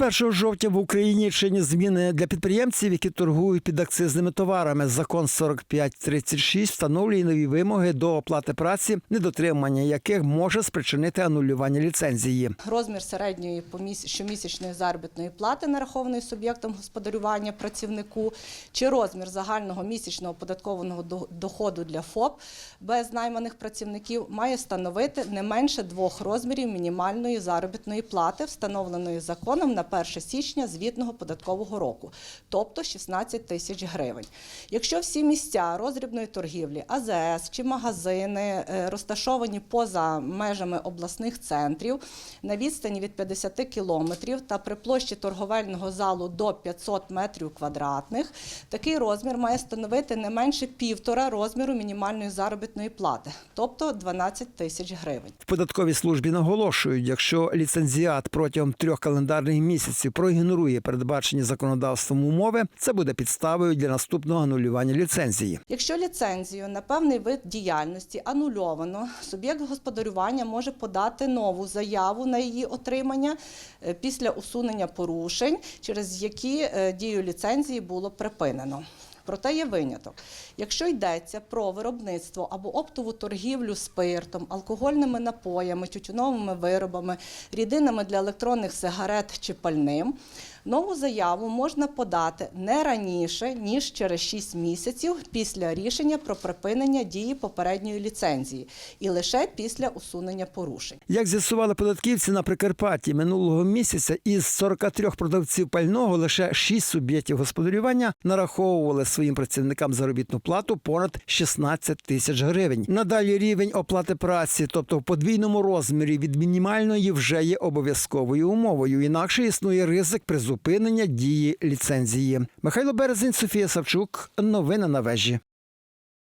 1 жовтня в Україні чинні зміни для підприємців, які торгують підакцизними товарами. Закон 4536 встановлює нові вимоги до оплати праці, недотримання яких може спричинити анулювання ліцензії. Розмір середньої щомісячної заробітної плати, нарахованої суб'єктом господарювання працівнику, чи розмір загального місячного податкованого до- доходу для ФОП без найманих працівників має становити не менше двох розмірів мінімальної заробітної плати, встановленої законом на 1 січня звітного податкового року, тобто 16 тисяч гривень. Якщо всі місця роздрібної торгівлі, АЗС чи магазини е, розташовані поза межами обласних центрів на відстані від 50 кілометрів та при площі торговельного залу до 500 метрів квадратних, такий розмір має становити не менше півтора розміру мінімальної заробітної плати, тобто 12 тисяч гривень. В податковій службі наголошують, якщо ліцензіат протягом трьох календарних місяців проігнорує передбачені законодавством умови, це буде підставою для наступного анулювання ліцензії. Якщо ліцензію на певний вид діяльності анульовано, суб'єкт господарювання може подати нову заяву на її отримання е, після усунення порушень, через які е, дію ліцензії було припинено. Проте є виняток. Якщо йдеться про виробництво або оптову торгівлю спиртом, алкогольними напоями, тютюновими виробами, рідинами для електронних сигарет чи пальним, нову заяву можна подати не раніше, ніж через 6 місяців після рішення про припинення дії попередньої ліцензії і лише після усунення порушень. Як з'ясували податківці на Прикарпатті минулого місяця, із 43 продавців пального лише 6 суб'єктів господарювання нараховували своїм працівникам заробітну плату понад 16 тисяч гривень. Надалі рівень оплати праці, тобто в подвійному розмірі від мінімальної, вже є обов'язковою умовою. Інакше існує ризик призупинення дії ліцензії. Михайло Березень, Софія Савчук. Новини на вежі.